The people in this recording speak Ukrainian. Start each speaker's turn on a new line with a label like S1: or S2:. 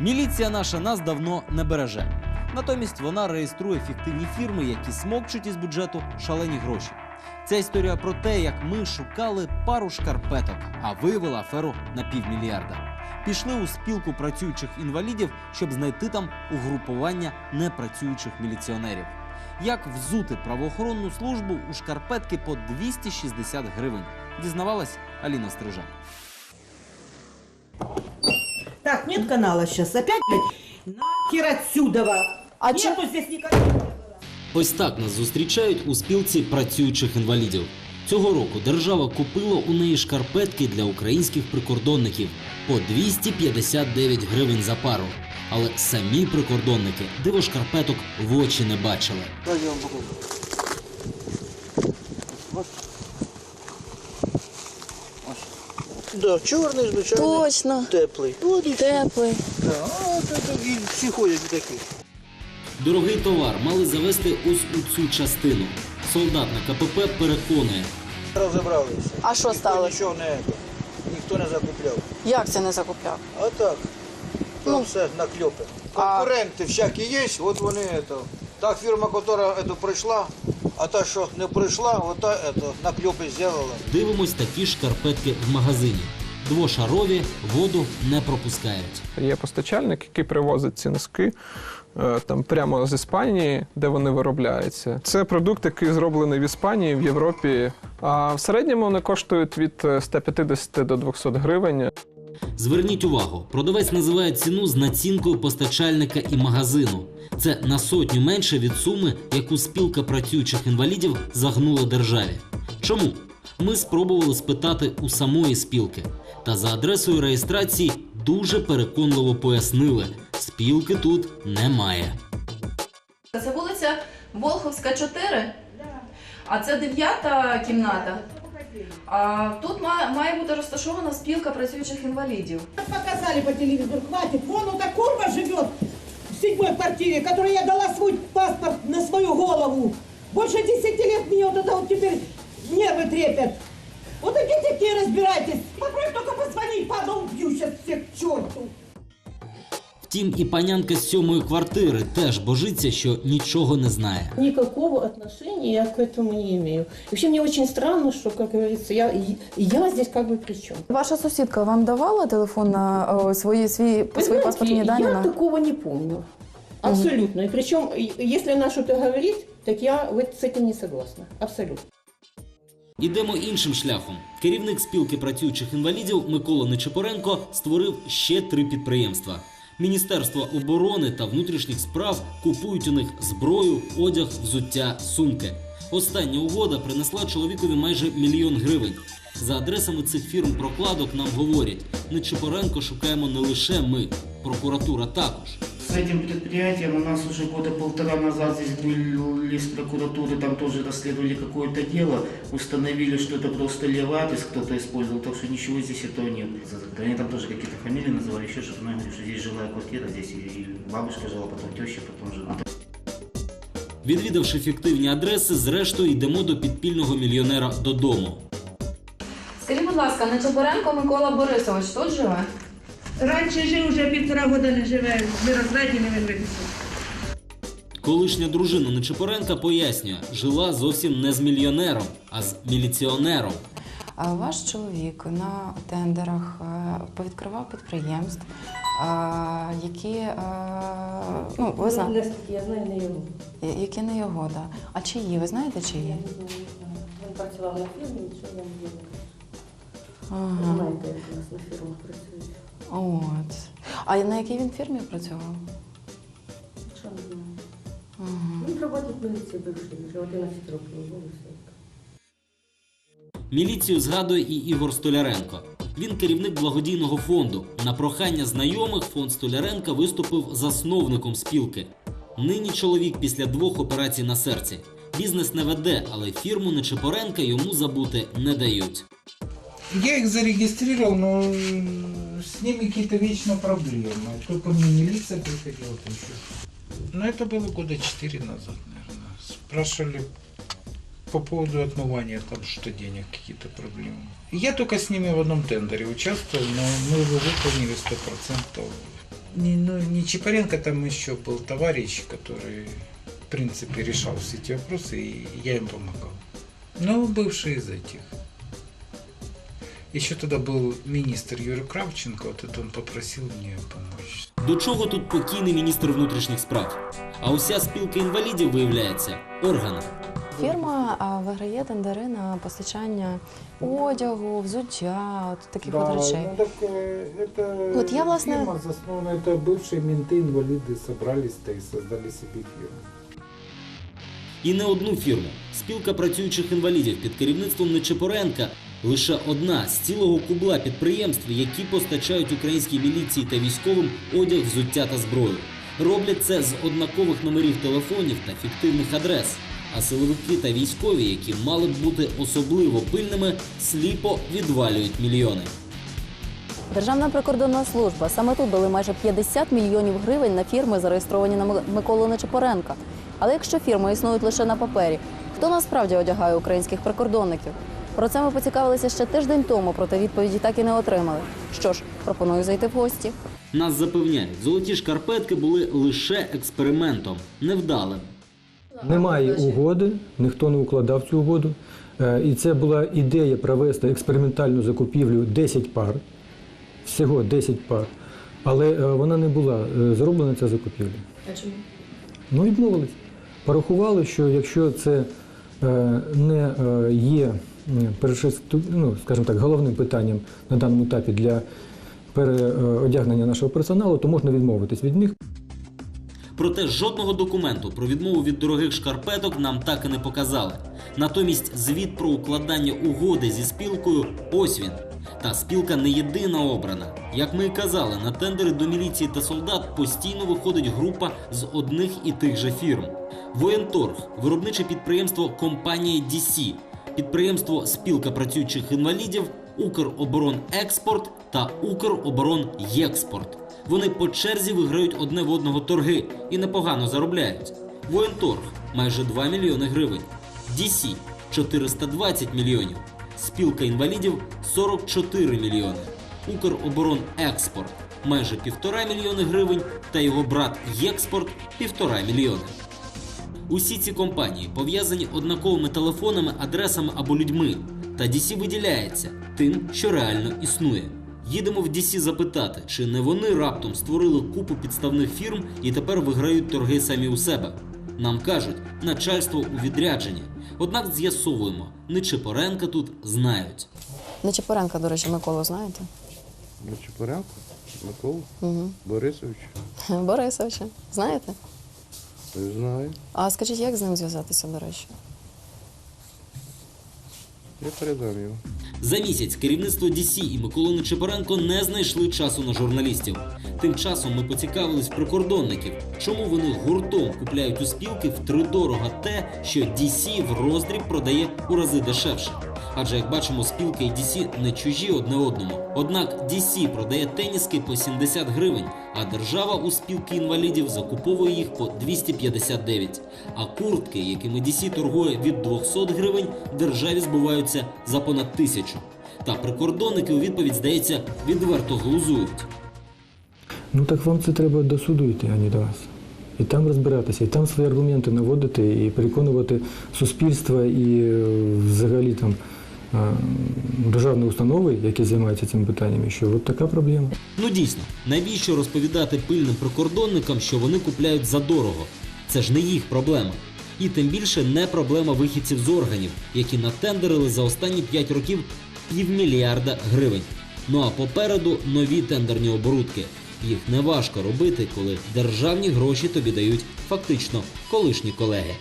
S1: Міліція наша нас давно не береже. Натомість вона реєструє фіктивні фірми, які смокчуть із бюджету шалені гроші. Ця історія про те, як ми шукали пару шкарпеток, а виявили аферу на півмільярда. Пішли у спілку працюючих інвалідів, щоб знайти там угрупування непрацюючих міліціонерів. Як взути правоохоронну службу у шкарпетки по 260 гривень, дізнавалась Аліна Стрижак.
S2: Так, нет канала сейчас. Опять, блядь, нахер отсюда.
S3: А
S2: Нету здесь никого.
S1: Ось так нас зустрічають у спілці працюючих інвалідів. Цього року держава купила у неї шкарпетки для українських прикордонників по 259 гривень за пару. Але самі прикордонники диво шкарпеток в очі не бачили.
S4: Давайте я вам покажу. Вот. Ось. Да, чорний, звичайний.
S3: Точно.
S4: Теплий. От і.
S3: Теплий.
S4: Да, от, от, і всі ходять в таких.
S1: Дорогий товар мали завести ось у цю частину. Солдат на КПП переконує,
S4: Розібралися.
S3: А що
S4: Ніхто
S3: сталося?
S4: Нічого не, ніхто не закупляв.
S3: Як це не закупляв?
S4: А так,
S3: Ну.
S4: все накльопи.
S3: А-
S4: Конкуренти всякі є, от вони это, та фірма, яка это, пройшла, а та, що не пройшла, от та это, накльопи зробила.
S1: дивимось такі шкарпетки в магазині. Двошарові воду не пропускають.
S5: Є постачальник, який привозить ці носки е, там прямо з Іспанії, де вони виробляються. Це продукт, який зроблений в Іспанії, в Європі. А в середньому вони коштують від е, 150 до 200 гривень.
S1: Зверніть увагу, продавець називає ціну з націнкою постачальника і магазину. Це на сотню менше від суми, яку спілка працюючих інвалідів загнула державі. Чому? Ми спробували спитати у самої спілки. Та за адресою реєстрації дуже переконливо пояснили: спілки тут немає.
S6: Це вулиця Волховська, 4? А це дев'ята кімната. А тут має, має бути розташована спілка працюючих інвалідів.
S2: Показали по телевизору, хватит. Вон у та курва живет в седьмой квартире, которой я дала свой паспорт на свою голову. Больше десяти лет мне вот это вот теперь нервы трепят. Вот идите разбирайтесь. Попробуй только позвонить, падал, убью сейчас всех к черту.
S1: Втім, і панянка з сьомої квартири теж божиться, що нічого не знає.
S7: Никакого отношения я к этому не имею. Вообще мне очень странно, что, как говорится, я, я здесь как бы при чем.
S3: Ваша сусідка вам давала телефон на о, свої, свої,
S7: Вы
S3: свої
S7: знаете,
S3: паспортні дані?
S7: я
S3: на-
S7: такого не помню. Абсолютно. И причем, и- если она что-то говорит, так я вот с этим не согласна. Абсолютно.
S1: Ідемо іншим шляхом. Керівник спілки працюючих інвалідів Микола Нечипоренко створив ще три підприємства. Міністерство оборони та внутрішніх справ купують у них зброю, одяг, взуття, сумки. Остання угода принесла чоловікові майже мільйон гривень. За адресами цих фірм прокладок нам говорять: Нечипоренко шукаємо не лише ми, прокуратура також
S8: С этим предприятием у нас уже года полтора назад здесь были с прокуратуры, там тоже расследовали какое-то дело, установили, что это просто леватис кто-то использовал, так что ничего здесь этого нет. Они там тоже какие-то фамилии называли, еще что-то, но я говорю, что здесь жилая квартира, здесь и бабушка жила, потом теща, потом жена.
S1: Відвідавши фіктивні адреси, зрештою йдемо до підпільного мільйонера додому.
S6: Скажіть, будь ласка, Нечапоренко Микола Борисович тут живе?
S9: Раніше жив, вже півтора року не живе, ми розведені, не виведені.
S1: Колишня дружина Нечипоренка пояснює, жила зовсім не з мільйонером, а з міліціонером.
S3: А Ваш чоловік на тендерах е, повідкривав підприємств, е, які, е, ну, ви
S7: Ну,
S3: знаєте,
S7: я знаю, не його.
S3: які не його, да. А чиї, ви знаєте чиї?
S7: Він працював на фірмі, нічого не знаю.
S3: Ага.
S7: Знаєте, як у нас на фірмах працюють.
S3: От. А на якій він фірмі працював?
S7: Що не знаю. Він проводить міліцію бивший, вже 11 років вивелося.
S1: Міліцію згадує і Ігор Столяренко. Він керівник благодійного фонду. На прохання знайомих фонд Столяренка виступив засновником спілки. Нині чоловік після двох операцій на серці. Бізнес не веде, але фірму Нечипоренка йому забути не дають.
S10: Я их зарегистрировал, но с ними какие-то вечно проблемы. Только мне милиция приходила то еще. Но это было года четыре назад, наверное. Спрашивали по поводу отмывания там что денег, какие-то проблемы. Я только с ними в одном тендере участвовал, но мы его выполнили сто процентов. Не, ну, не Чапаренко, там еще был товарищ, который, в принципе, решал все эти вопросы, и я им помогал. Ну, бывший из этих. Еще тогда был министр Юрий Кравченко, вот это он попросил мне помочь.
S1: До чого тут покійний міністр внутрішніх справ? А уся спілка інвалідів виявляється органом.
S3: Фірма а, виграє тендери на постачання одягу, взуття, от таких от речей.
S10: ну так э, это
S3: Вот я, власне-
S10: фирма заснована, это бывшие менты, инвалиды собрались-то и создали себе фирму.
S1: І не одну фірму. Спілка працюючих інвалідів під керівництвом Нечепоренка лише одна з цілого кубла підприємств, які постачають українській міліції та військовим одяг, взуття та зброю. Роблять це з однакових номерів телефонів та фіктивних адрес. А силовики та військові, які мали б бути особливо пильними, сліпо відвалюють мільйони.
S11: Державна прикордонна служба саме тут дали майже 50 мільйонів гривень на фірми, зареєстровані на Ми- Миколу Нечипоренка. Але якщо фірми існують лише на папері, хто насправді одягає українських прикордонників? Про це ми поцікавилися ще тиждень тому, проте відповіді так і не отримали. Що ж, пропоную зайти в гості.
S1: Нас запевняють, золоті шкарпетки були лише експериментом, невдалим.
S12: Немає угоди, ніхто не укладав цю угоду. Е, І це була ідея провести експериментальну закупівлю 10 пар, всього 10 пар. Але е, вона не була е, зроблена ця закупівля.
S6: А чому?
S12: Ну, відмовились. Порахували, що якщо це не є ну, скажімо так, головним питанням на даному етапі для переодягнення нашого персоналу, то можна відмовитись від них.
S1: Проте жодного документу про відмову від дорогих шкарпеток нам так і не показали. Натомість звіт про укладання угоди зі спілкою ось він. Та спілка не єдина обрана. Як ми і казали, на тендери до міліції та солдат постійно виходить група з одних і тих же фірм. Воєнторг, виробниче підприємство компанія DC, підприємство Спілка працюючих інвалідів, Укроборонекспорт та Укроборонєкспорт. Вони по черзі виграють одне в одного торги і непогано заробляють. Воєнторг майже 2 мільйони гривень. DC 420 мільйонів. Спілка інвалідів 44 мільйони. Укроборонекспорт майже півтора мільйони гривень та його брат Єкспорт півтора мільйони. Усі ці компанії пов'язані однаковими телефонами, адресами або людьми. Та DC виділяється тим, що реально існує. Їдемо в DC запитати, чи не вони раптом створили купу підставних фірм і тепер виграють торги самі у себе. Нам кажуть, начальство у відрядженні. Однак з'ясовуємо, Нечипоренка тут знають.
S3: Нечипоренка, до речі, Миколу знаєте?
S13: Чепуренко, Микола
S3: Угу.
S13: Борисович,
S3: Борисовича, знаєте?
S13: Не знаю.
S3: А скажіть, як з ним зв'язатися, до речі?
S13: Я передам його.
S1: За місяць керівництво DC і Микола Нечипоренко не знайшли часу на журналістів. Тим часом ми поцікавились прикордонників, чому вони гуртом купляють у спілки втридорога те, що DC в роздріб продає у рази дешевше. Адже як бачимо, спілка і DC не чужі одне одному. Однак DC продає теніски по 70 гривень, а держава у спілки інвалідів закуповує їх по 259. А куртки, якими DC торгує від 200 гривень, державі збуваються за понад тисячу. Та прикордонники у відповідь, здається, відверто глузують.
S12: Ну так вам це треба до суду йти, а не до вас. І там розбиратися, і там свої аргументи наводити, і переконувати суспільство і е, взагалі там державні установи, які займаються цими питаннями, що от така проблема.
S1: Ну дійсно, навіщо розповідати пильним прикордонникам, що вони купляють задорого? Це ж не їх проблема. І тим більше не проблема вихідців з органів, які натендерили за останні 5 років півмільярда гривень. Ну а попереду нові тендерні оборудки. Їх не важко робити, коли державні гроші тобі дають фактично колишні колеги.